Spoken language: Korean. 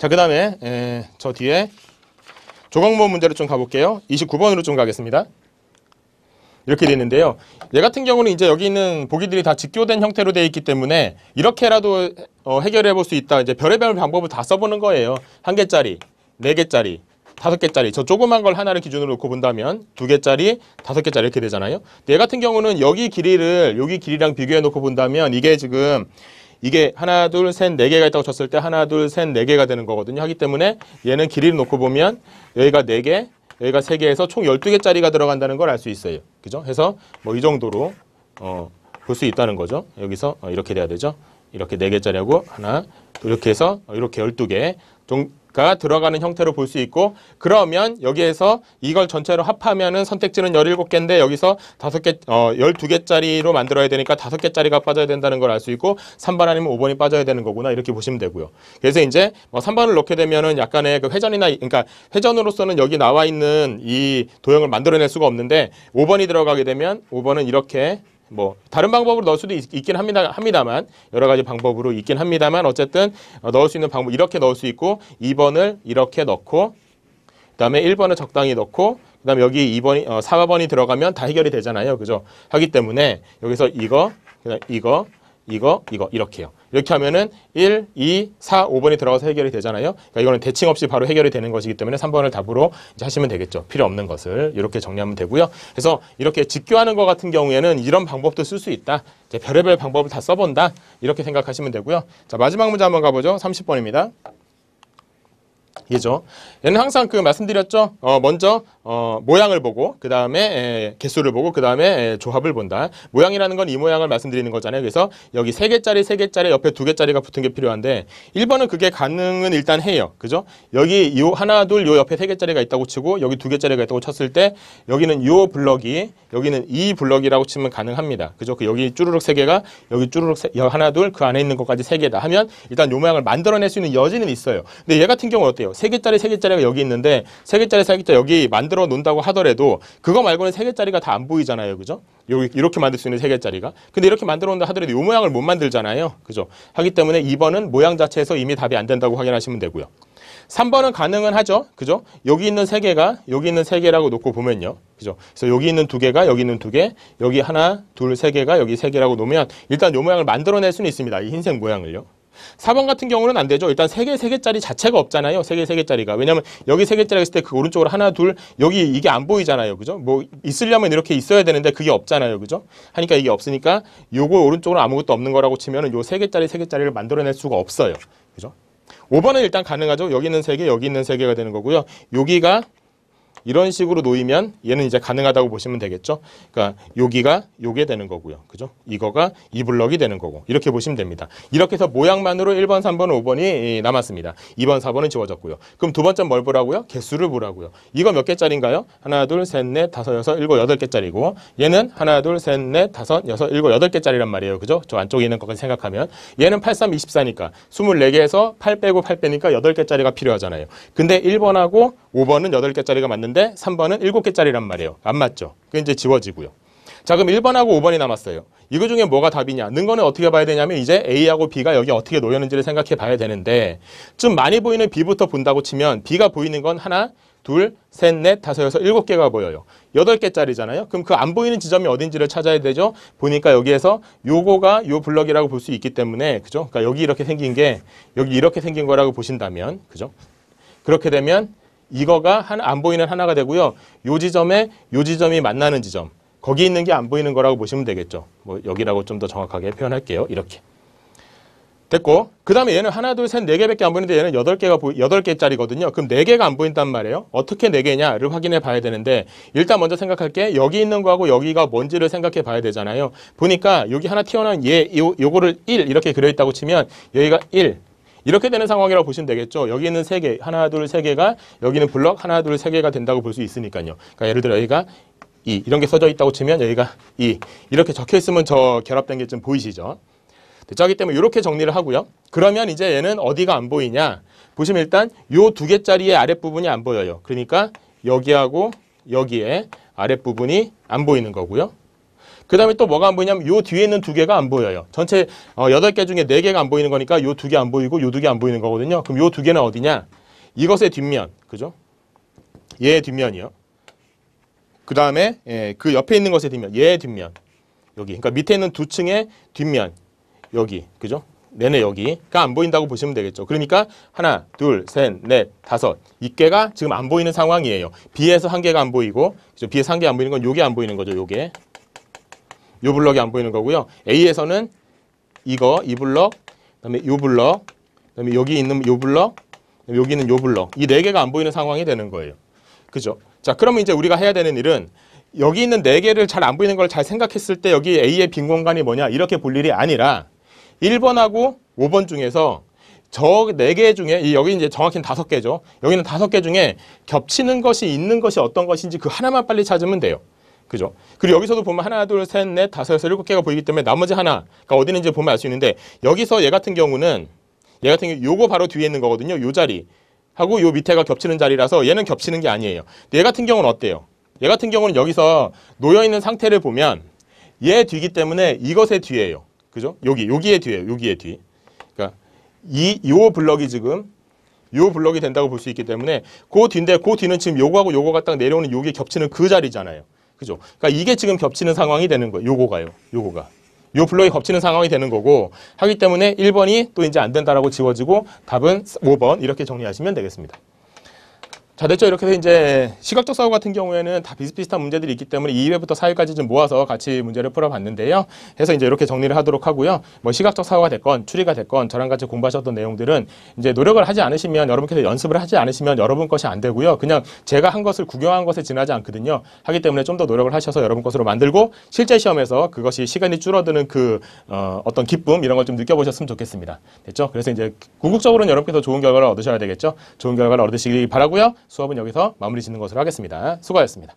자, 그 다음에 저 뒤에 조각모 문제로 좀 가볼게요. 29번으로 좀 가겠습니다. 이렇게 되어 있는데요. 얘 같은 경우는 이제 여기 있는 보기들이 다 직교된 형태로 되어 있기 때문에 이렇게라도 어, 해결해 볼 수 있다. 이제 별의별 방법을 다 써보는 거예요. 한 개짜리, 네 개짜리, 다섯 개짜리. 저 조그만 걸 하나를 기준으로 놓고 본다면 두 개짜리, 다섯 개짜리 이렇게 되잖아요. 얘 같은 경우는 여기 길이를 여기 길이랑 비교해 놓고 본다면 이게 지금 이게 하나, 둘, 셋, 네 개가 있다고 쳤을 때 하나, 둘, 셋, 네 개가 되는 거거든요. 하기 때문에 얘는 길이를 놓고 보면 여기가 네 개, 여기가 세 개에서 총 12개짜리가 들어간다는 걸 알 수 있어요. 그죠? 해서 뭐 이 정도로 어, 볼 수 있다는 거죠. 여기서 어, 이렇게 돼야 되죠. 이렇게 네 개짜리하고 하나, 이렇게 해서 어, 이렇게 12개. 가 들어가는 형태로 볼 수 있고 그러면 여기에서 이걸 전체로 합하면은 선택지는 17개인데 여기서 5개 어 12개짜리로 만들어야 되니까 5개짜리가 빠져야 된다는 걸 알 수 있고 3번 아니면 5번이 빠져야 되는 거구나 이렇게 보시면 되고요. 그래서 이제 뭐 3번을 넣게 되면은 약간의 그 회전이나 그러니까 회전으로서는 여기 나와 있는 이 도형을 만들어낼 수가 없는데 5번이 들어가게 되면 5번은 이렇게 뭐 다른 방법으로 넣을 수도 있, 긴 합니다, 합니다만 여러 가지 방법으로 있긴 합니다만 어쨌든 어, 넣을 수 있는 방법 이렇게 넣을 수 있고 2번을 이렇게 넣고 그다음에 1번을 적당히 넣고 그다음에 여기 2번이 어, 4번이 들어가면 다 해결이 되잖아요. 그죠? 하기 때문에 여기서 이거 그다음 이거 이거 이거 이렇게요. 이렇게 하면은 1, 2, 4, 5번이 들어가서 해결이 되잖아요. 그러니까 이거는 대칭 없이 바로 해결이 되는 것이기 때문에 3번을 답으로 이제 하시면 되겠죠. 필요 없는 것을 이렇게 정리하면 되고요. 그래서 이렇게 직교하는 것 같은 경우에는 이런 방법도 쓸 수 있다. 이제 별의별 방법을 다 써본다. 이렇게 생각하시면 되고요. 자 마지막 문제 한번 가보죠. 30번입니다. 얘죠. 얘는 항상 그 말씀드렸죠. 어, 먼저 어, 모양을 보고 그 다음에 개수를 보고 그 다음에 조합을 본다. 모양이라는 건 이 모양을 말씀드리는 거잖아요. 그래서 여기 세 개짜리 세 개짜리 옆에 두 개짜리가 붙은 게 필요한데 1번은 그게 가능은 일단 해요. 그죠? 여기 요 하나 둘 요 옆에 세 개짜리가 있다고 치고 여기 두 개짜리가 있다고 쳤을 때 여기는 요 블럭이 여기는 이 블럭이라고 치면 가능합니다. 그죠? 그 여기 쭈루룩 세 개가 여기 쭈루룩 세, 하나 둘 그 안에 있는 것까지 세 개다 하면 일단 요 모양을 만들어낼 수 있는 여지는 있어요. 근데 얘 같은 경우는 어때 요? 세 개짜리 세 개짜리가 여기 있는데 세 개짜리 세 개짜리 여기 만들어 놓는다고 하더라도 그거 말고는 세 개짜리가 다 안 보이잖아요. 그죠? 여기 이렇게 만들 수 있는 세 개짜리가. 근데 이렇게 만들어 놓는다 하더라도 이 모양을 못 만들잖아요. 그죠? 하기 때문에 2번은 모양 자체에서 이미 답이 안 된다고 확인하시면 되고요. 3번은 가능은 하죠. 그죠? 여기 있는 세 개가 여기 있는 세 개라고 놓고 보면요. 그죠? 그래서 여기 있는 두 개가 여기 있는 두 개, 여기 하나, 둘, 세 개가 여기 세 개라고 놓으면 일단 요 모양을 만들어낼 수는 있습니다. 이 흰색 모양을요. 4번 같은 경우는 안 되죠. 일단 3개, 3개짜리 자체가 없잖아요. 3개, 3개짜리가. 왜냐면 여기 3개짜리가 있을 때 그 오른쪽으로 하나, 둘, 여기 이게 안 보이잖아요. 그죠? 뭐 있으려면 이렇게 있어야 되는데 그게 없잖아요. 그죠? 하니까 이게 없으니까 요거 오른쪽으로 아무것도 없는 거라고 치면은 요 3개짜리, 3개짜리를 만들어낼 수가 없어요. 그죠? 5번은 일단 가능하죠. 여기 있는 3개, 여기 있는 3개가 되는 거고요. 여기가 이런 식으로 놓이면 얘는 이제 가능하다고 보시면 되겠죠. 그러니까 여기가 요게 되는 거고요. 그죠? 이거가 이 블럭이 되는 거고. 이렇게 보시면 됩니다. 이렇게 해서 모양만으로 1번, 3번, 5번이 남았습니다. 2번, 4번은 지워졌고요. 그럼 두 번째 뭘 보라고요? 개수를 보라고요. 이거 몇 개짜리인가요? 하나, 둘, 셋, 넷, 다섯, 여섯, 일곱, 여덟 개짜리고 얘는 하나, 둘, 셋, 넷, 다섯, 여섯, 일곱, 여덟 개짜리란 말이에요. 그죠? 저 안쪽에 있는 것까지 생각하면 얘는 8, 3, 24니까 24개에서 8 빼고 8 빼니까 8개짜리가 필요하잖아요. 근데 1번하고 5번은 8개짜리가 맞는데 3번은 7개짜리란 말이에요. 안 맞죠? 그게 이제 지워지고요. 자, 그럼 1번하고 5번이 남았어요. 이거 중에 뭐가 답이냐? 는 거는 어떻게 봐야 되냐면 이제 A하고 B가 여기 어떻게 놓였는지를 생각해 봐야 되는데 좀 많이 보이는 B부터 본다고 치면 B가 보이는 건 하나, 둘, 셋, 넷, 다섯, 여섯, 일곱 개가 보여요. 여덟 개짜리잖아요. 그럼 그 안 보이는 지점이 어딘지를 찾아야 되죠. 보니까 여기에서 요거가 요 블럭이라고 볼 수 있기 때문에 그죠? 그러니까 여기 이렇게 생긴 게 여기 이렇게 생긴 거라고 보신다면 그죠? 그렇게 되면 이거가 하나, 안 보이는 하나가 되고요. 요 지점에 요 지점이 만나는 지점. 거기 있는 게 안 보이는 거라고 보시면 되겠죠. 뭐 여기라고 좀 더 정확하게 표현할게요. 이렇게. 됐고 그 다음에 얘는 하나 둘 셋 네 개밖에 안 보이는데 얘는 여덟 개가 여덟 개짜리거든요 그럼 네 개가 안 보인단 말이에요 어떻게 네 개냐를 확인해 봐야 되는데 일단 먼저 생각할 게 여기 있는 거하고 여기가 뭔지를 생각해 봐야 되잖아요 보니까 여기 하나 튀어나온 얘 요, 요거를 1 이렇게 그려 있다고 치면 여기가 1 이렇게 되는 상황이라고 보시면 되겠죠. 여기 있는 세 개, 하나, 둘, 세 개가 여기는 블럭 하나, 둘, 세 개가 된다고 볼 수 있으니까요. 그러니까 예를 들어 여기가 이 이런 게 써져 있다고 치면 여기가 이 이렇게 적혀 있으면 저 결합된 게 좀 보이시죠? 됐죠? 기 때문에 이렇게 정리를 하고요. 그러면 이제 얘는 어디가 안 보이냐? 보시면 일단 요 두 개짜리의 아랫부분이 안 보여요. 그러니까 여기하고 여기에 아랫부분이 안 보이는 거고요. 그 다음에 또 뭐가 안 보이냐면 요 뒤에 있는 두 개가 안 보여요. 전체 어, 여덟 개 중에 네 개가 안 보이는 거니까 요 두 개 안 보이고 요 두 개 안 보이는 거거든요. 그럼 요 두 개는 어디냐? 이것의 뒷면, 그죠? 얘의 뒷면이요. 그 다음에 예, 그 옆에 있는 것의 뒷면, 얘의 뒷면. 여기. 그러니까 밑에 있는 두 층의 뒷면. 여기. 그죠? 내내 여기가 안 보인다고 보시면 되겠죠. 그러니까 하나, 둘, 셋, 넷, 다섯. 이 개가 지금 안 보이는 상황이에요. B에서 한 개가 안 보이고, 그죠? B에서 한 개 안 보이는 건 요게 안 보이는 거죠. 요게. 요 블럭이 안 보이는 거고요. A에서는 이거, 이 블럭, 그다음에 요 블럭, 그다음에 여기 있는 요 블럭, 여기 있는 요 블럭. 이 네 개가 안 보이는 상황이 되는 거예요. 그죠? 자, 그러면 이제 우리가 해야 되는 일은 여기 있는 네 개를 잘 안 보이는 걸 잘 생각했을 때 여기 A의 빈 공간이 뭐냐 이렇게 볼 일이 아니라 1번하고 5번 중에서 저 네 개 중에 이 여기 이제 정확히는 다섯 개죠. 여기는 다섯 개 중에 겹치는 것이 있는 것이 어떤 것인지 그 하나만 빨리 찾으면 돼요. 그죠? 그리고 여기서도 보면 하나, 둘, 셋, 넷, 다섯, 여섯, 일곱 개가 보이기 때문에 나머지 하나가 어디 있는지 보면 알 수 있는데 여기서 얘 같은 경우는 얘 같은 경우 요거 바로 뒤에 있는 거거든요. 요 자리 하고 요 밑에가 겹치는 자리라서 얘는 겹치는 게 아니에요. 얘 같은 경우는 어때요? 얘 같은 경우는 여기서 놓여 있는 상태를 보면 얘 뒤기 때문에 이것의 뒤에요. 그죠? 여기 여기의 뒤에요. 여기의 뒤. 그러니까 이 요 블럭이 지금 요 블럭이 된다고 볼 수 있기 때문에 그 뒤인데 그 뒤는 지금 요거하고 요거가 딱 내려오는 요게 겹치는 그 자리잖아요. 그죠? 그러니까 이게 지금 겹치는 상황이 되는 거예요. 요거가요. 요거가. 요 블럭이 겹치는 상황이 되는 거고 하기 때문에 1번이 또 이제 안 된다라고 지워지고 답은 5번 이렇게 정리하시면 되겠습니다. 자 됐죠. 이렇게 해서 이제 시각적 사고 같은 경우에는 다 비슷비슷한 문제들이 있기 때문에 2회부터 4회까지 좀 모아서 같이 문제를 풀어봤는데요. 해서 이제 이렇게 정리를 하도록 하고요. 뭐 시각적 사고가 됐건 추리가 됐건 저랑 같이 공부하셨던 내용들은 이제 노력을 하지 않으시면 여러분께서 연습을 하지 않으시면 여러분 것이 안 되고요. 그냥 제가 한 것을 구경한 것에 지나지 않거든요. 하기 때문에 좀 더 노력을 하셔서 여러분 것으로 만들고 실제 시험에서 그것이 시간이 줄어드는 그 어, 어떤 기쁨 이런 걸 좀 느껴보셨으면 좋겠습니다. 됐죠? 그래서 이제 궁극적으로는 여러분께서 좋은 결과를 얻으셔야 되겠죠? 좋은 결과를 얻으시기 바라고요 수업은 여기서 마무리 짓는 것으로 하겠습니다. 수고하셨습니다.